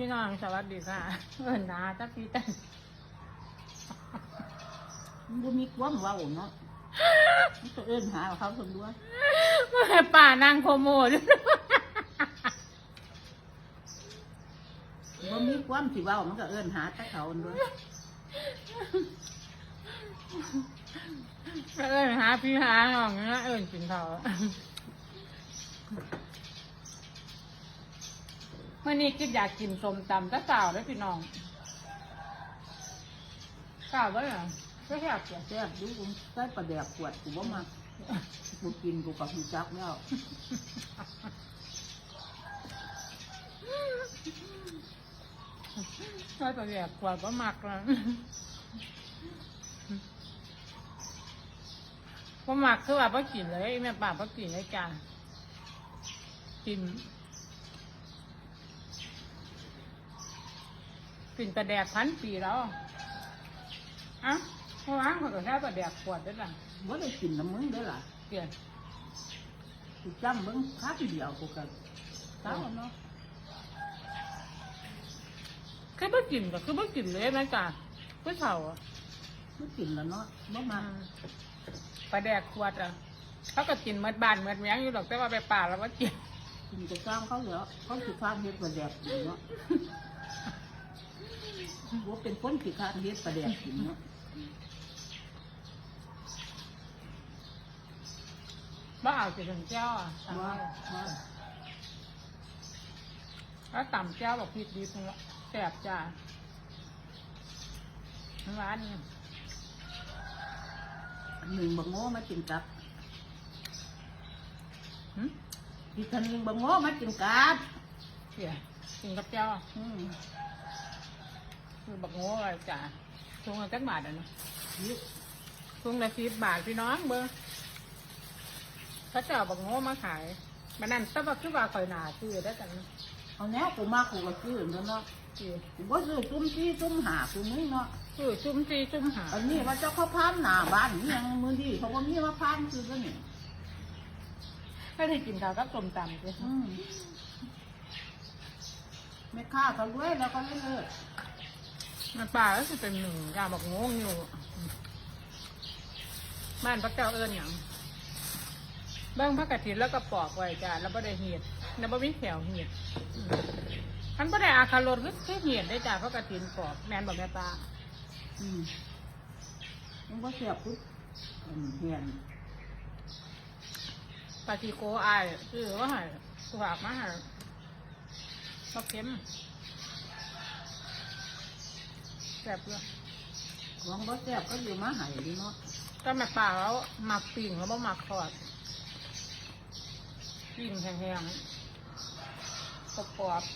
พี่น้องสวัสดีค่ะเอินนาตาพี่ตันมันบ่มีความเว้าเนาะมันก็เอิ้นหาเขาคนด้วยป่านางโคโมดบ่มีความสิเว้ามันก็เอิ้นหาแต่เขาคนด้วยเอินหาพี่หาน้องนะเอินกินเขาวเมื่อนี้คิดอยากกินส้มตำตะเต่าแล้วพี่น้องเต่าก็เหรอไม่แค่เสียแซ่บอยู่กูใส่ปลาแดกขวดกูบ่มากูกินกูก็ฮู้จักแล้วก็ตัวแยกกว่าก็มักแล้วก็มักคือว่าพ่กินเลยแม่ป่าพ่กินเลยจ้ากิน กินกระแดกพันปีแล้วอะเมื่อวานเขาก็แค่กระแดกขวดด้วยล่ะบ่ได้กินน้ำมึงเด้อล่ะเปลี่ยนกูจำเบิ่งคาทีเดียวกูก็เศร้าเนาะคือพ่กินก็คือพ่กินเลยนะจ้าผู้เฒ่าอะบ่กินแล้วเนาะบ่มาปลาแดกขวดอะเขาก็กินเมดบานเมดแมงอยู่หรอกแต่ว่าไปป่าแล้วว่ากิน กินก็สร้างเขาแล้วเขาสิฟางเฮ็ดปลาแดกกินเนาะบ่ เป็นคนขี้คร้านเฮ็ดปลาแดกกินเนาะบ้าเอาสิถึงเจ้าอะว่าว่าแล้วต่ำเจ้าบอกผิดดีตรงละแสบจ้าร้านนี่หนึ่งบังโง่มากินกับหึอีกคนหนึ่งบังโง่มากินกับเสียกินกับเจ้า อืม คือบักโง่อะไรจ้าทุงละจักบาทอะเนาะนี่ทุงละสิบบาทพี่น้องเบอร์เขาจะเอาบักโง่มาขายมันนั่นแต่ว่าคือว่าคอยหนาซื้อได้กันเอาแนวกูมากูก็ซื้อแล้วเนาะซื้อกูบ่ซื้อจุ่มที่จุ่มหากูนี่เนาะซื้อจุ่มซีจุ่มหาอันนี้ว่าเจ้าเขาพานหน้าบ้านนี่ยังมือดีเขาบ่มีมาพานคือกันนี่ไม่ได้กินข้าวกับส้มตำเลยอืมแม่ค้าเขารวยแล้วก็เลยเลิก มันป่าก็จะเป็นหนึ่งกาบักโง่อยู่ บ้านพระเจ้าเอิญอย่างเบ้างพระกฐินแล้วก็ปอกไว้จ้าแล้วบ่ได้เหียดแล้วบ่มีแถวเหียดอืมมันบ่ได้อาคารถคือคือเหียดได้จ้าพระกฐินปอกแมนบอกแม่ปลาอืมมันบ่เสียบปุ๊บอืมเฮียนปาติโกอายคือว่าให้ฝากมาให้ก็เค็มแซ่บเลยของบ่เสียบก็อยู่มาให้ดีเนาะก็ม่ปลาแล้วหมักปิ่งแล้วบ่หมักทอดปิ่งแห้งๆกรอบๆ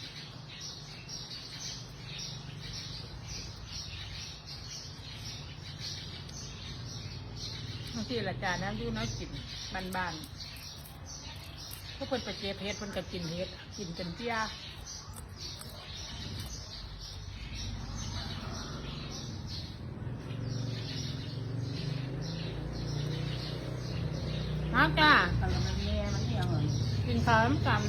บางทีละจานนะดูน้อยกินบานๆพวกคนไปเจ็บเฮ็ดคนก็กินเฮ็ดกินเป็นเปี้ย มาจ้าแต่ละมันแม่มันเฮียงเลยกินข้าวน้ำกัน